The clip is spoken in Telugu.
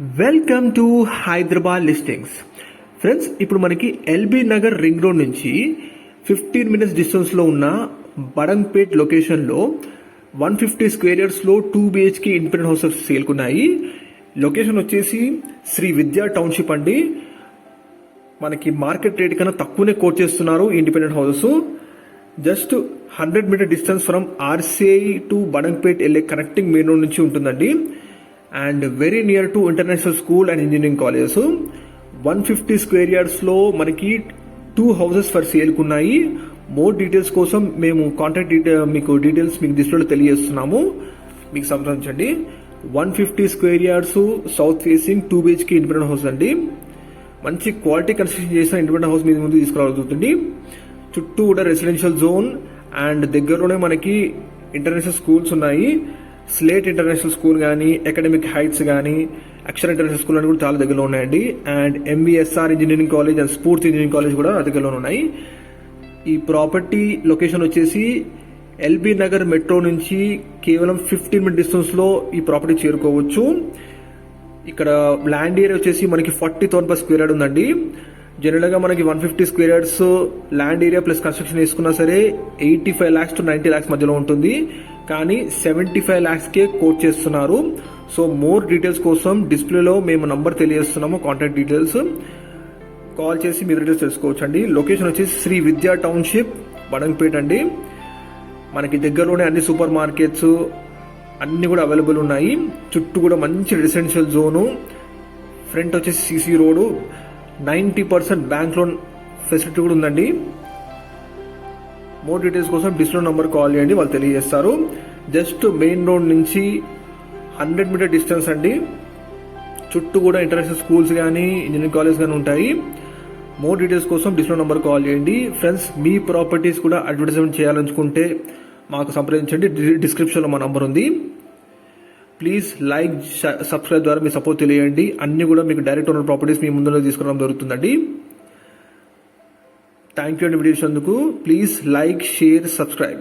Welcome to Hyderabad listings friends ఇప్పుడు మనకి ఎల్బీ నగర్ రింగ్ రోడ్ నుంచి ఫిఫ్టీన్ మినిట్స్ డిస్టెన్స్లో ఉన్న బడంగ్పేట్ లొకేషన్లో వన్ ఫిఫ్టీ స్క్వేర్ ఇయర్స్లో టూ బిహెచ్కే ఇండిపెండెంట్ హౌసెస్ సేల్కున్నాయి లొకేషన్ వచ్చేసి శ్రీ విద్యా టౌన్షిప్ అండి. మనకి మార్కెట్ రేట్ కన్నా తక్కువనే కోట్ చేస్తున్నారు independent houses just hundred meter distance from RCI to Badangpet వెళ్ళే కనెక్టింగ్ మెయిన్ రోడ్ నుంచి ఉంటుందండి. And very near to international school and engineering colleges one fifty square యార్డ్స్లో మనకి టూ హౌసెస్ ఫర్ సేల్కున్నాయి మోర్ డీటెయిల్స్ కోసం మేము కాంటాక్ట్ డీటెయిల్ మీకు డీటెయిల్స్ మీకు దిశలో తెలియజేస్తున్నాము. మీకు సంప్రదించండి. One fifty square yards south facing two బీహెచ్కి independent house అండి. మంచి క్వాలిటీ కన్స్ట్రక్షన్ చేసిన ఇండిపెండెంట్ హౌస్ మీద ముందు తీసుకురావాల్సి చుట్టూ కూడా రెసిడెన్షియల్ జోన్ అండ్ దగ్గరలోనే మనకి ఇంటర్నేషనల్ స్కూల్స్ ఉన్నాయి. స్లేట్ ఇంటర్నేషనల్ స్కూల్ కానీ అకాడమిక్ హైట్స్ కానీ అక్షర ఇంటర్నేషనల్ స్కూల్ అని కూడా చాలా దగ్గరలో ఉన్నాయండి. And MBSR engineering college and sports engineering college కూడా దగ్గరలో ఉన్నాయి. ఈ ప్రాపర్టీ లొకేషన్ వచ్చేసి ఎల్బీ నగర్ మెట్రో నుంచి కేవలం ఫిఫ్టీన్ మినిట్ డిస్టెన్స్లో ఈ ప్రాపర్టీ చేరుకోవచ్చు. ఇక్కడ ల్యాండ్ ఏరియా వచ్చేసి మనకి forty thousand per square yard ఉందండి. జనరల్గా మనకి one fifty square yards land area plus construction వేసుకున్నా సరే eighty five lakhs to ninety lakhs మధ్యలో ఉంటుంది. కానీ సెవెంటీ ఫైవ్ ల్యాక్స్కే కోట్ చేస్తున్నారు. సో మోర్ డీటెయిల్స్ కోసం డిస్ప్లేలో మేము నంబర్ తెలియజేస్తున్నాము కాంటాక్ట్ డీటెయిల్స్ కాల్ చేసి మీరు డీటెయిల్స్ తెలుసుకోవచ్చు అండి లొకేషన్ వచ్చేసి శ్రీ విద్యా టౌన్షిప్ వడంగపేట అండి. మనకి దగ్గరలోనే అన్ని సూపర్ మార్కెట్స్ అన్నీ కూడా అవైలబుల్ ఉన్నాయి. చుట్టూ కూడా మంచి రెసిడెన్షియల్ జోను ఫ్రంట్ వచ్చేసి CC road. Ninety percent bank loan facility కూడా ఉందండి. మోర్ డీటెయిల్స్ కోసం డిస్లో నెంబర్ కాల్ చేయండి వాళ్ళు తెలియజేస్తారు. జస్ట్ మెయిన్ రోడ్ నుంచి హండ్రెడ్ మీటర్ డిస్టెన్స్ అండి. చుట్టూ కూడా ఇంటర్నేషనల్ స్కూల్స్ కానీ ఇంజనీరింగ్ కాలేజ్ కానీ ఉంటాయి. మోర్ డీటెయిల్స్ కోసం డిస్లో నెంబర్ కాల్ చేయండి. ఫ్రెండ్స్ మీ ప్రాపర్టీస్ కూడా అడ్వర్టైజ్మెంట్ చేయాలనుకుంటే మాకు సంప్రదించండి. డిస్క్రిప్షన్లో మా నంబర్ ఉంది. ప్లీజ్ లైక్ సబ్స్క్రైబ్ ద్వారా మీ సపోర్ట్ తెలియండి. అన్ని కూడా మీకు డైరెక్ట్ ఓనర్ ప్రాపర్టీస్ మీ ముందులో తీసుకురావడం జరుగుతుందండి. థ్యాంక్ యూ అండి వీడియో చూసినందుకు. Please like share subscribe